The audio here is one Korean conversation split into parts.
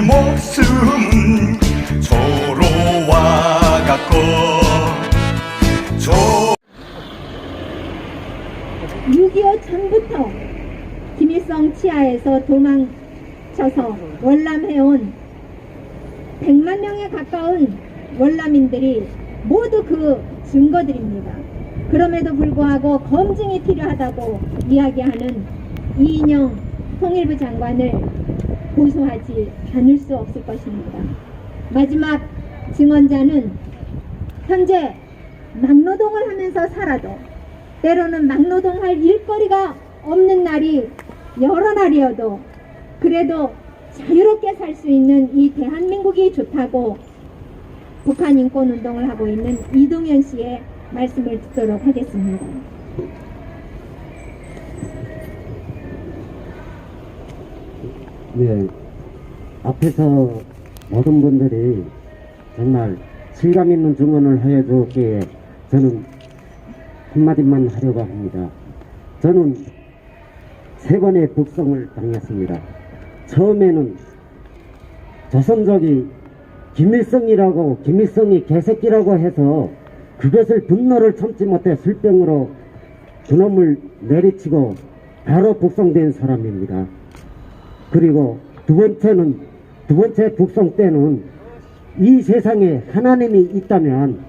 목숨은 서로와 같고 조6.25 전부터 김일성 치하에서 도망쳐서 월남해온 100만 명에 가까운 월남인들이 모두 그 증거들입니다. 그럼에도 불구하고 검증이 필요하다고 이야기하는 이인영 통일부 장관을 고소하지 않을 수 없을 것입니다. 마지막 증언자는 현재 막노동을 하면서 살아도 때로는 막노동할 일거리가 없는 날이 여러 날이어도 그래도 자유롭게 살 수 있는 이 대한민국이 좋다고 북한 인권 운동을 하고 있는 이동현 씨의 말씀을 듣도록 하겠습니다. 네, 앞에서 모든 분들이 정말 실감 있는 증언을 해줬기에 저는 한마디만 하려고 합니다. 저는 세 번의 북송을 당했습니다. 처음에는 조선족이 김일성이라고 김일성이 개새끼라고 해서 그것을 분노를 참지 못해 술병으로 그놈을 내리치고 바로 북송된 사람입니다. 그리고 두 번째는 두 번째 북송 때는 이 세상에 하나님이 있다면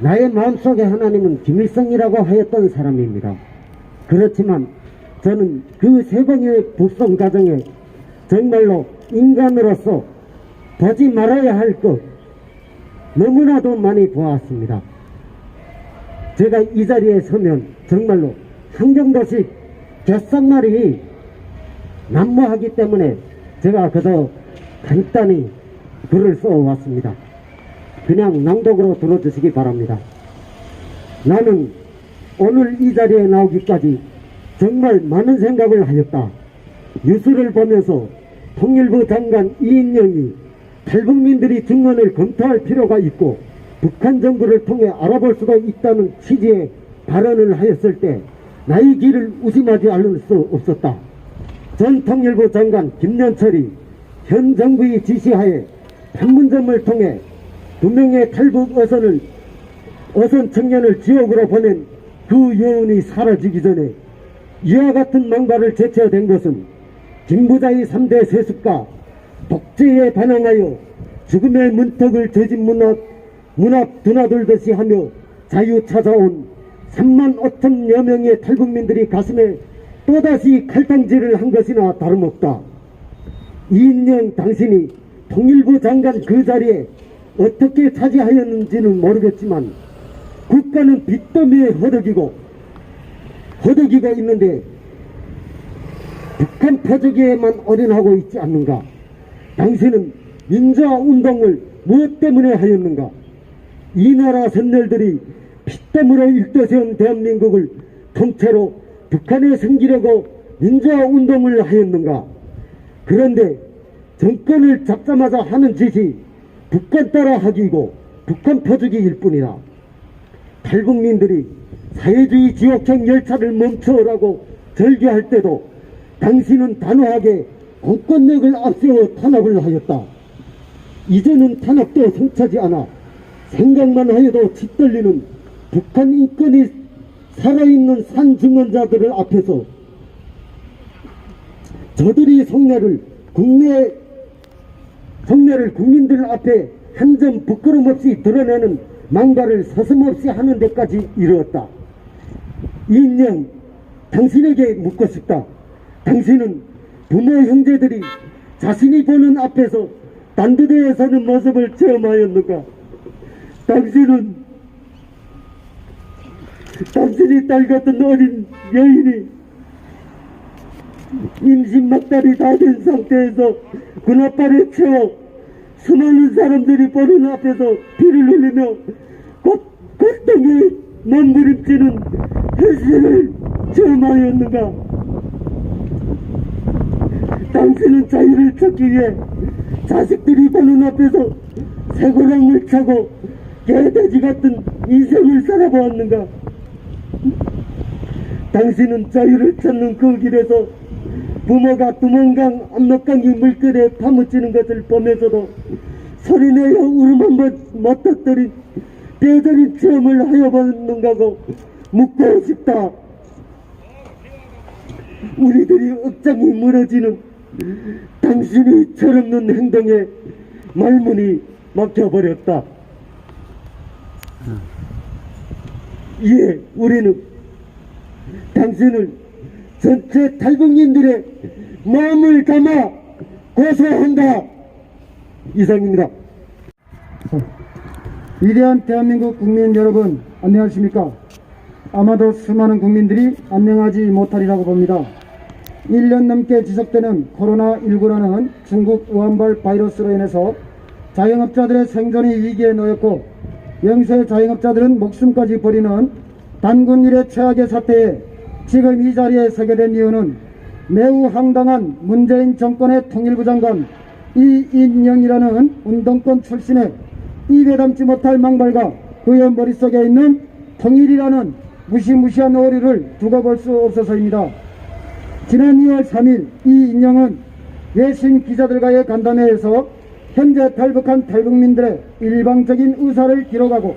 나의 마음속에 하나님은 김일성이라고 하였던 사람입니다. 그렇지만 저는 그 세 번의 북송 과정에 정말로 인간으로서 보지 말아야 할 것 너무나도 많이 보았습니다. 제가 이 자리에 서면 정말로 한 경도시 갯상말이 난무하기 때문에 제가 그저 간단히 글을 써왔습니다. 그냥 낭독으로 들어주시기 바랍니다. 나는 오늘 이 자리에 나오기까지 정말 많은 생각을 하였다. 뉴스를 보면서 통일부 장관 이인영이 탈북민들이 증언을 검토할 필요가 있고 북한 정부를 통해 알아볼 수도 있다는 취지의 발언을 하였을 때 나의 길을 의심하지 않을 수 없었다. 전 통일부 장관 김연철이 현 정부의 지시하에 판문점을 통해 두 명의 탈북 어선을 어선 청년을 지옥으로 보낸 그 여운이 사라지기 전에 이와 같은 망발을 제쳐댄 것은 김부자의 3대 세습과 독재에 반항하여 죽음의 문턱을 저진 문 앞, 문앞 드나들듯이 하며 자유 찾아온 3만 5천여 명의 탈북민들이 가슴에 또다시 칼탕질을 한 것이나 다름없다. 이인영 당신이 통일부 장관 그 자리에 어떻게 차지하였는지는 모르겠지만 국가는 빚더미에 허덕이고 허덕이가 있는데 북한 표적에만 올인하고 있지 않는가? 당신은 민주화 운동을 무엇 때문에 하였는가? 이 나라 선열들이 피 땀으로 일떠세운 대한민국을 통째로 북한에 섬기려고 민주화 운동을 하였는가? 그런데 정권을 잡자마자 하는 짓이 북한 따라 하기이고 북한 표적이일 뿐이다. 탈북민들이 사회주의 지옥행 열차를 멈춰라고 절규할 때도 당신은 단호하게 공권력을 앞세워 탄압을 하였다. 이제는 탄압도 성차지 않아 생각만 하여도 짓떨리는 북한 인권이 살아있는 산증언자들을 앞에서 저들이 성내를 국내 성내를 국민들 앞에 한 점 부끄럼 없이 드러내는 망발을 서슴없이 하는 데까지 이르렀다. 이인영, 당신에게 묻고 싶다. 당신은 부모 형제들이 자신이 보는 앞에서 단두대에 서는 모습을 체험하였는가? 당신은 당신이 딸 같은 어린 여인이 임신 막달이 다 된 상태에서 군합발에 채워 수많은 사람들이 보는 앞에서 피를 흘리며 곧 고통에 몸부림치는 현실을 체험하였는가? 당신은 자유를 찾기 위해 자식들이 보는 앞에서 새고랑을 차고 개돼지 같은 인생을 살아보았는가? 당신은 자유를 찾는 그 길에서 부모가 두mon강 압록강이 물결에 파묻히는 것을 보면서도 소리내어 울음 한번 못했더니 뼈저린 체험을 하여봤는가고 묻고 싶다. 우리들이 억장이 무너지는 당신이 철없는 행동에 말문이 막혀버렸다. 예, 우리는 당신을 전체 탈북민들의 마음을 담아 고소한다. 이상입니다. 위대한 대한민국 국민 여러분 안녕하십니까 아마도 수많은 국민들이 안녕하지 못하리라고 봅니다 1년 넘게 지속되는 코로나19라는 중국 우한발 바이러스로 인해서 자영업자들의 생존이 위기에 놓였고 영세 자영업자들은 목숨까지 버리는 단군 일의 최악의 사태에 지금 이 자리에 서게 된 이유는 매우 황당한 문재인 정권의 통일부 장관 이인영이라는 운동권 출신의 입에 담지 못할 망발과 그의 머릿속에 있는 통일이라는 무시무시한 오류를 두고 볼 수 없어서입니다. 지난 2월 3일 이 인형은 외신 기자들과의 간담회에서 현재 탈북한 탈북민들의 일방적인 의사를 기록하고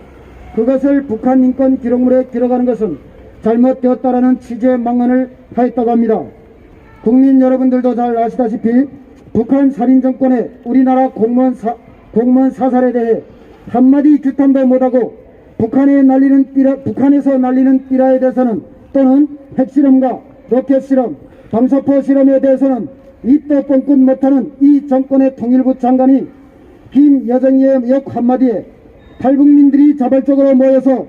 그것을 북한 인권 기록물에 기록하는 것은 잘못되었다라는 취지의 망언을 하였다고 합니다. 국민 여러분들도 잘 아시다시피 북한 살인 정권의 우리나라 공무원, 사, 공무원 사살에 대해 한마디 규탄도 못하고 북한에 날리는 삐라, 북한에서 날리는 삐라에 대해서는 또는 핵실험과 로켓 실험, 방사포 실험에 대해서는 입도 뻥끗 못하는 이 정권의 통일부 장관이 김여정의 역 한마디에 탈북민들이 자발적으로 모여서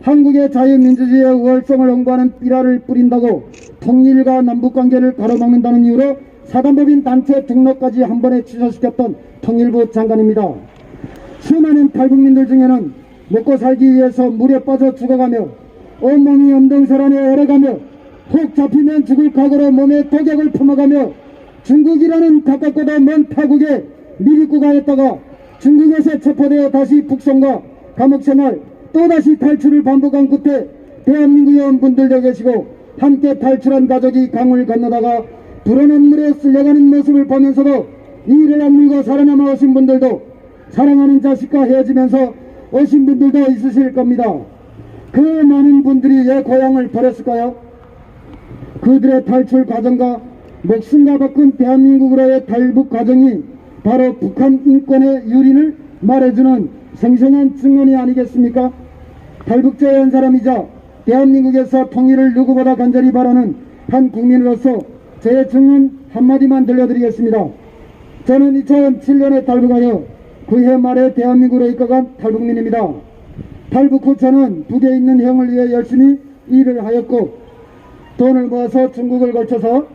한국의 자유민주주의의 우월성을 홍보하는 삐라를 뿌린다고 통일과 남북관계를 가로막는다는 이유로 사단법인 단체 등록까지 한 번에 취소시켰던 통일부 장관입니다. 수많은 탈북민들 중에는 먹고 살기 위해서 물에 빠져 죽어가며 온몸이 엄동설안에 얼어가며 혹 잡히면 죽을 각오로 몸에 독약을 품어가며 중국이라는 가깝고도 먼 타국에 미리고 가였다가 중국에서 체포되어 다시 북송과 감옥 생활 또다시 탈출을 반복한 끝에 대한민국에 온 분들도 계시고 함께 탈출한 가족이 강을 건너다가 불어난 물에 쓸려가는 모습을 보면서도 이 일을 악물고 살아남아 오신 분들도 사랑하는 자식과 헤어지면서 오신 분들도 있으실 겁니다. 그 많은 분들이 왜 고향을 버렸을까요? 그들의 탈출 과정과 목숨과 바꾼 대한민국으로의 탈북 과정이 바로 북한 인권의 유린을 말해주는 생생한 증언이 아니겠습니까? 탈북자의 한 사람이자 대한민국에서 통일을 누구보다 간절히 바라는 한 국민으로서 제 증언 한마디만 들려드리겠습니다. 저는 2007년에 탈북하여 그해 말에 대한민국으로 입각한 탈북민입니다. 탈북 후 저는 북에 있는 형을 위해 열심히 일을 하였고 돈을 모아서 중국을 걸쳐서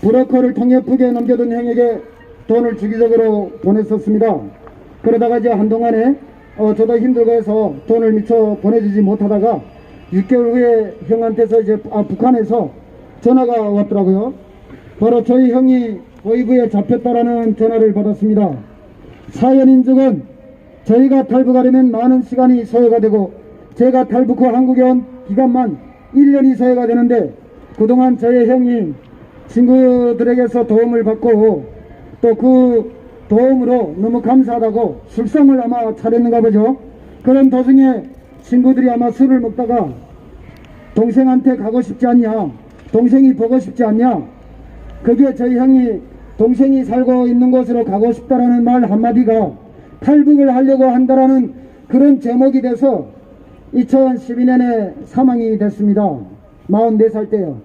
브로커를 통해 북에 넘겨둔 형에게 돈을 주기적으로 보냈었습니다. 그러다가 이제 한동안에 어, 저도 힘들고 해서 돈을 미처 보내주지 못하다가 6개월 후에 형한테서 이제 아, 북한에서 전화가 왔더라고요. 바로 저희 형이 보이부에 잡혔다라는 전화를 받았습니다. 사연인 즉은 저희가 탈북하려면 많은 시간이 소요가 되고 제가 탈북 후 한국에 온 기간만 1년이 소요가 되는데 그동안 저희 형이 친구들에게서 도움을 받고 또 그 도움으로 너무 감사하다고 술상을 아마 차렸는가 보죠. 그런 도중에 친구들이 아마 술을 먹다가 동생한테 가고 싶지 않냐 동생이 보고 싶지 않냐 그게 저희 형이 동생이 살고 있는 곳으로 가고 싶다라는 말 한마디가 탈북을 하려고 한다라는 그런 제목이 돼서 2012년에 사망이 됐습니다. 44살 때요.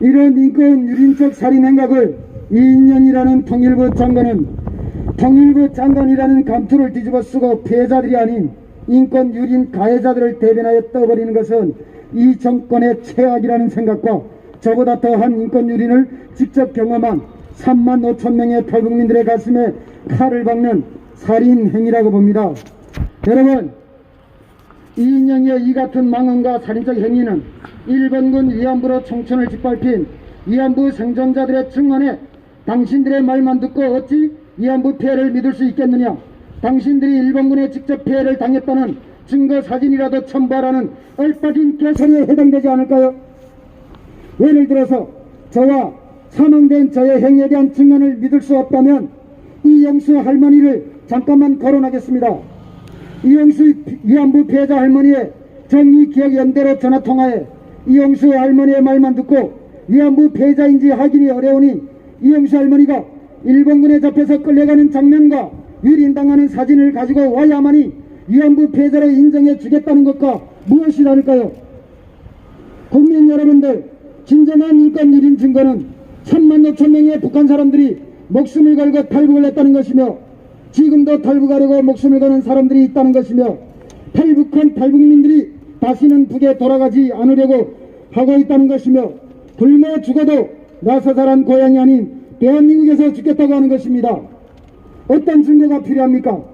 이런 인권 유린적 살인 행각을 이인영이라는 통일부 장관은 통일부 장관이라는 감투를 뒤집어 쓰고 피해자들이 아닌 인권 유린 가해자들을 대변하여 떠버리는 것은 이 정권의 최악이라는 생각과 저보다 더한 인권 유린을 직접 경험한 3만 5천 명의 탈북민들의 가슴에 칼을 박는 살인 행위라고 봅니다. 여러분, 이인영의 이 같은 망언과 살인적 행위는 일본군 위안부로 총천을 짓밟힌 위안부 생존자들의 증언에 당신들의 말만 듣고 어찌 위안부 피해를 믿을 수 있겠느냐? 당신들이 일본군에 직접 피해를 당했다는 증거 사진이라도 첨부하라는 얼빠진 개소리에 해당되지 않을까요? 예를 들어서 저와 사망된 저의 행위에 대한 증언을 믿을 수 없다면 이영수 할머니를 잠깐만 거론하겠습니다. 이영수 위안부 피해자 할머니의 정의기억연대로 전화통화해 이영수 할머니의 말만 듣고 위안부 피해자인지 확인이 어려우니 이영수 할머니가 일본군에 잡혀서 끌려가는 장면과 유린당하는 사진을 가지고 와야만이 위안부 피해자로 인정해 주겠다는 것과 무엇이 다를까요? 국민 여러분들 진정한 인권 유린 증거는 3만 5천 명의 북한 사람들이 목숨을 걸고 탈북을 했다는 것이며 지금도 탈북하려고 목숨을 거는 사람들이 있다는 것이며 탈북한 탈북민들이 다시는 북에 돌아가지 않으려고 하고 있다는 것이며 굶어 죽어도 나서 자란 고향이 아닌 대한민국에서 죽겠다고 하는 것입니다. 어떤 증거가 필요합니까?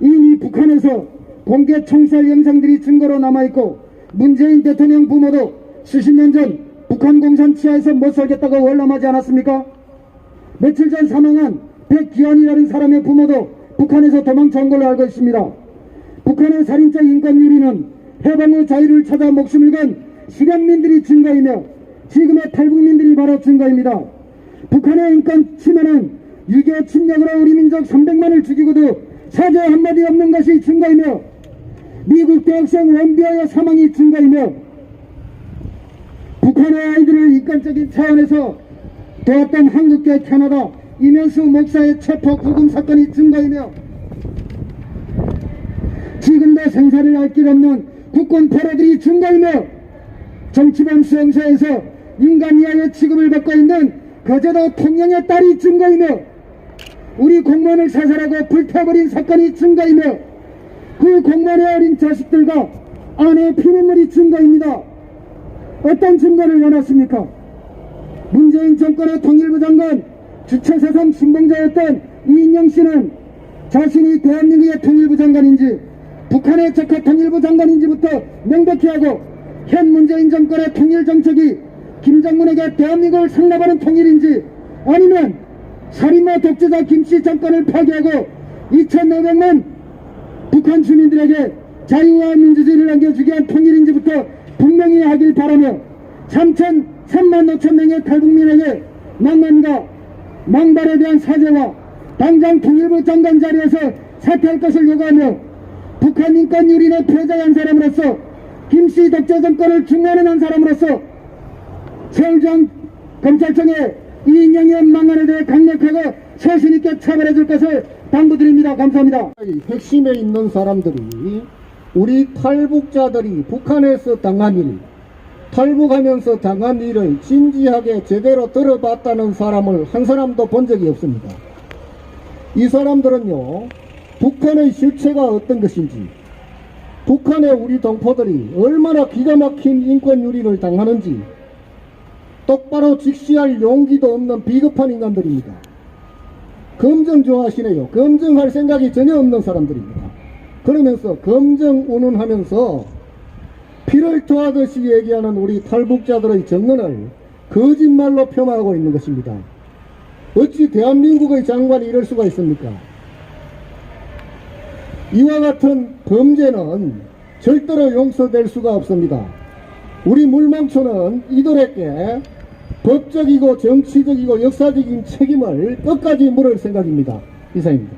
이미 북한에서 공개 총살 영상들이 증거로 남아있고 문재인 대통령 부모도 수십 년 전 북한 공산 치하에서 못 살겠다고 월남하지 않았습니까? 며칠 전 사망한 백기환이라는 사람의 부모도 북한에서 도망쳐온 걸로 알고 있습니다. 북한의 살인자 인권유리는 해방 후 자유를 찾아 목숨을 건 실현민들이 증거이며 지금의 탈북민들이 바로 증거입니다. 북한의 인권 침해는 6.25 침략으로 우리 민족 300만을 죽이고도 사죄 한마디 없는 것이 증거이며 미국 대학생 원비아의 사망이 증거이며 북한의 아이들을 인권적인 차원에서 도왔던 한국계 캐나다 이면수 목사의 체포 구금 사건이 증거이며 지금도 생사를 알 길 없는 국권 포로들이 증거이며 정치범 수용소에서 인간 이하의 취급을 받고 있는 거제도 통영의 딸이 증거이며 우리 공무원을 사살하고 불태워버린 사건이 증거이며 그 공무원의 어린 자식들과 아내의 피눈물이 증거입니다. 어떤 증거를 원하십니까? 문재인 정권의 통일부 장관 주체사상 신봉자였던 이인영 씨는 자신이 대한민국의 통일부 장관인지 북한의 적합 통일부 장관인지부터 명백히 하고 현 문재인 정권의 통일 정책이 김정은에게 대한민국을 상납하는 통일인지 아니면 살인마 독재자 김씨 정권을 파괴하고 2,500만 북한 주민들에게 자유와 민주주의를 안겨주게 한 통일인지부터 분명히 하길 바라며 3천, 3만 5천 명의 탈북민에게 망언과 망발에 대한 사죄와 당장 통일부 장관 자리에서 사퇴할 것을 요구하며 북한 인권 유린의 피해자 한 사람으로서 김씨 독재 정권을 중화하는 한 사람으로서 서울중 검찰청의 이인영의 망언에 대해 강력하고 소신 있게 처벌해 줄 것을 당부드립니다. 감사합니다. 핵심에 있는 사람들이 우리 탈북자들이 북한에서 당한 일, 탈북하면서 당한 일을 진지하게 제대로 들어봤다는 사람을 한 사람도 본 적이 없습니다. 이 사람들은요, 북한의 실체가 어떤 것인지, 북한의 우리 동포들이 얼마나 기가 막힌 인권 유린을 당하는지 똑바로 직시할 용기도 없는 비겁한 인간들입니다. 검증 좋아하시네요. 검증할 생각이 전혀 없는 사람들입니다. 그러면서 검증 운운하면서 피를 토하듯이 얘기하는 우리 탈북자들의 정언을 거짓말로 폄하하고 있는 것입니다. 어찌 대한민국의 장관이 이럴 수가 있습니까? 이와 같은 범죄는 절대로 용서될 수가 없습니다. 우리 물망초는 이들에게 법적이고 정치적이고 역사적인 책임을 끝까지 물을 생각입니다. 이상입니다.